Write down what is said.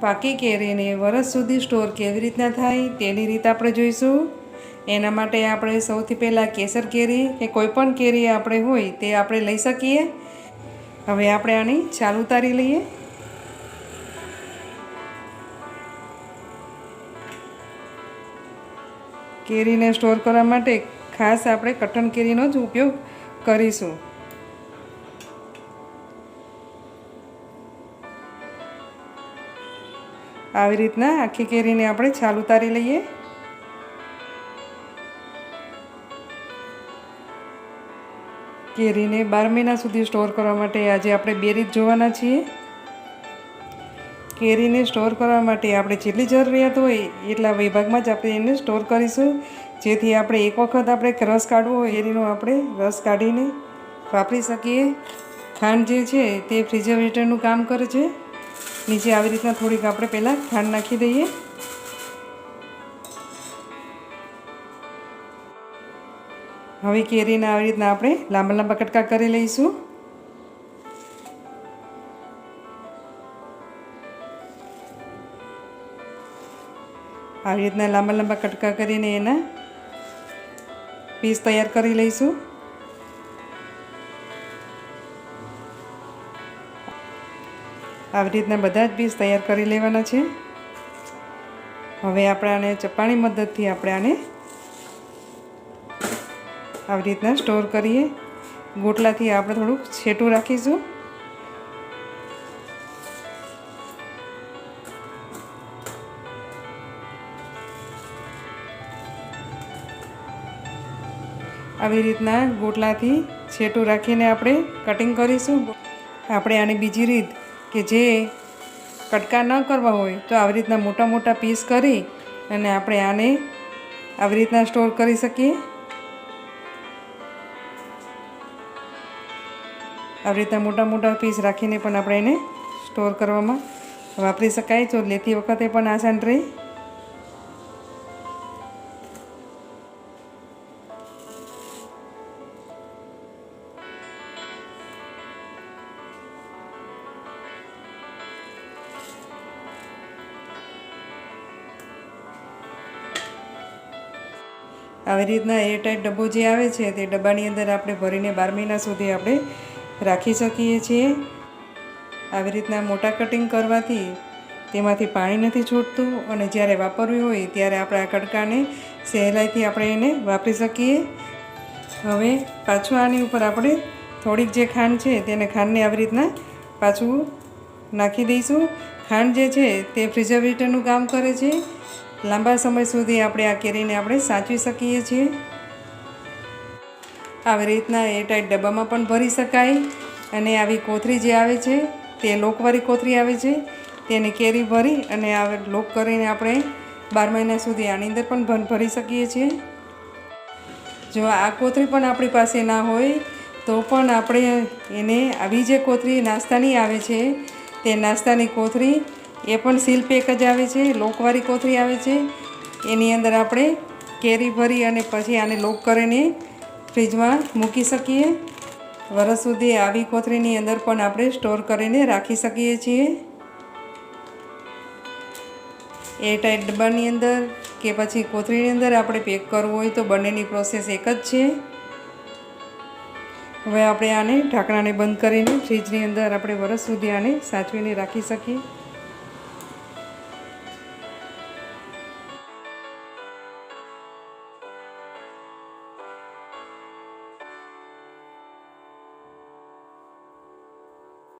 પાકી કેરીને વરસ સુધી સ્ટોર કેવી રીતના થાય તેની રીત આપણે જોઈશું. એના માટે આપણે સૌથી પહેલાં કેસર કેરી કે કોઈપણ કેરી આપણે હોય તે આપણે લઈ શકીએ. હવે આપણે આની છાલ ઉતારી લઈએ. કેરીને સ્ટોર કરવા માટે ખાસ આપણે કટન કેરીનો જ ઉપયોગ કરીશું. આવી રીતના આખી કેરીને આપણે છાલ ઉતારી લઈએ. કેરીને બાર મહિના સુધી સ્ટોર કરવા માટે આજે આપણે બે રીત જોવાના છીએ. કેરીને સ્ટોર કરવા માટે આપણે જેટલી જરૂરિયાત હોય એટલા વિભાગમાં જ આપણે એને સ્ટોર કરીશું. જેથી આપણે એક વખત આપણે રસ કાઢવો હોય એનો આપણે રસ કાઢીને વાપરી શકીએ. ખાંડ જે છે તે ફ્રીજરેટરનું કામ કરે છે. નીચે આવી રીતના થોડીક આપણે પહેલાં ખાંડ નાખી દઈએ. હવે કેરીના આવી રીતના આપણે લાંબા લાંબા કટકા કરી લઈશું. આવી રીતના લાંબા લાંબા કટકા કરીને એના પીસ તૈયાર કરી લઈશું. આવી રીતના બધા જ પીસ તૈયાર કરી લેવાના છે. હવે આપણે આને ચપાણી મદદથી આપણે આને આવી રીતના સ્ટોર કરીએ. ગોટલાથી આપણે થોડુંક છેટું રાખીશું. આવી રીતના ગોટલાથી છેટું રાખીને આપણે કટિંગ કરીશું. આપણે આની બીજી રીત કે જે કટકા ન કરવા હોય તો આવી રીતના મોટા મોટા પીસ કરી અને આપણે આને આવી રીતના સ્ટોર કરી શકીએ. આવી રીતના મોટા મોટા પીસ રાખીને પણ આપણે એને સ્ટોર કરવામાં વાપરી શકાય. તો લેતી વખતે પણ આસાન રહે. આવી રીતના એરટાઈટ ડબ્બો જે આવે છે તે ડબ્બાની અંદર આપણે ભરીને બાર મહિના સુધી આપણે રાખી શકીએ છીએ. આવી રીતના મોટા કટિંગ કરવાથી તેમાંથી પાણી નથી છૂટતું અને જ્યારે વાપરવી હોય ત્યારે આપણે આ કડકાને સહેલાઈથી આપણે એને વાપરી શકીએ. હવે પાછું આની ઉપર આપણે થોડીક જે ખાંડ છે તેને ખાંડને આવી રીતના પાછું નાખી દઈશું. ખાંડ જે છે તે પ્રિઝર્વેટરનું કામ કરે છે. લાંબા સમય સુધી આપણે આ કેરીને આપણે સાચવી શકીએ છીએ. આવી રીતના એરટાઈટ ડબ્બામાં પણ ભરી શકાય અને આવી કોથરી જે આવે છે, તે લોકવાળી કોથરી આવે છે, તેને કેરી ભરી અને આ લોક કરીને આપણે બાર મહિના સુધી આની અંદર પણ ભરી શકીએ છીએ. જો આ કોથરી પણ આપણી પાસે ના હોય, તો પણ આપણે એને આવી જે કોથરી નાસ્તાની આવે છે, તે નાસ્તાની કોથરી એ પણ સીલ પેક જ આવે છે, લોકવાળી કોથળી આવે છે. એની અંદર આપણે કેરી ભરી અને પછી આને લોક કરીને ફ્રીજમાં મૂકી શકીએ. વરસ સુધી આવી કોથળીની અંદર પણ આપણે સ્ટોર કરીને રાખી શકીએ છીએ. એરટાઈટ ડબ્બાની અંદર કે પછી કોથળીની અંદર આપણે પેક કરવું હોય તો બંનેની પ્રોસેસ એક જ છે. હવે આપણે આને ઢાંકણાને બંધ કરીને ફ્રીજની અંદર આપણે વરસ સુધી આને સાચવીને રાખી શકીએ.